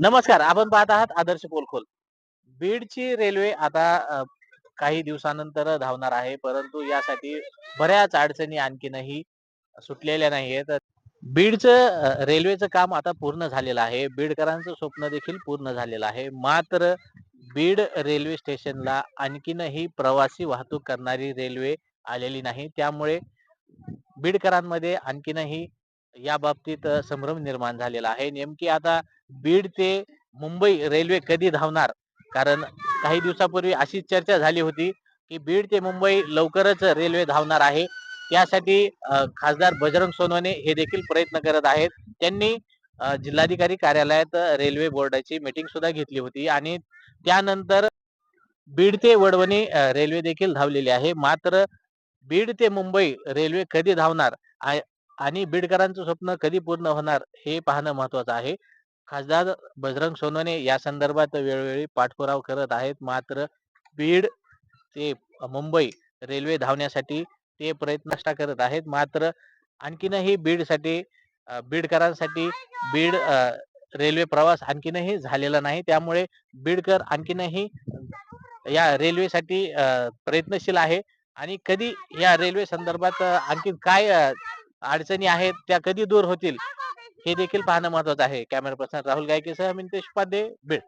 नमस्कार आपण पाहत आहात आदर्श पोलखोल. बीडची रेल्वे आता काही दिवसानंतर धावणार आहे परंतु यासाठी बऱ्याच अडचणी आणखीनही सुटलेल्या नाहीयेत. बीडचं रेल्वेचं काम आता पूर्ण झालेलं आहे. बीडकरांचं स्वप्न देखील पूर्ण झालेलं आहे. मात्र बीड रेल्वे स्टेशनला आणखीनही प्रवासी वाहतूक करणारी रेल्वे आलेली नाही. त्यामुळे बीडकरांमध्ये आणखीनही या बाबतीत अ, संभ्रम निर्माण झालेला आहे. नेमकी आता बीड ते मुंबई रेल्वे कधी धावणार? कारण काही दिवसापूर्वी अशी चर्चा झाली होती की बीड ते मुंबई लवकरच रेल्वे धावणार आहे. त्यासाठी अ, खासदार बजरंग सोनवणे हे देखील प्रयत्न करत आहेत. त्यांनी अ, जिल्हाधिकारी कार्यालयात अ, रेल्वे बोर्डाची मीटिंग सुद्धा घेतली होती आणि त्यानंतर बीड ते वडवणी अ, रेल्वे देखील धावलेली आहे. मात्र बीड ते मुंबई रेल्वे कधी धावणार? आय- आणि बीडकरांचं स्वप्न कधी पूर्ण होणार हे पाहणं महत्वाचं आहे. खासदार बजरंग सोनवणे या संदर्भात वेळोवेळी पाठपुरावा करत आहेत. मात्र बीड ते मुंबई रेल्वे धावण्यासाठी ते प्रयत्न करत आहेत. मात्र आणखीनही बीडसाठी बीडकरांसाठी बीड रेल्वे प्रवास आणखीनही झालेला नाही. त्यामुळे बीडकर आणखीनही या रेल्वेसाठी प्रयत्नशील आहे. आणि कधी या रेल्वे संदर्भात आणखी काय अडचणी आहेत त्या कधी दूर होतील हे देखील पाहणं महत्वाचं आहे. कॅमेरा पर्सन राहुल गायकेसह मिंतेश उपाध्ये बीड.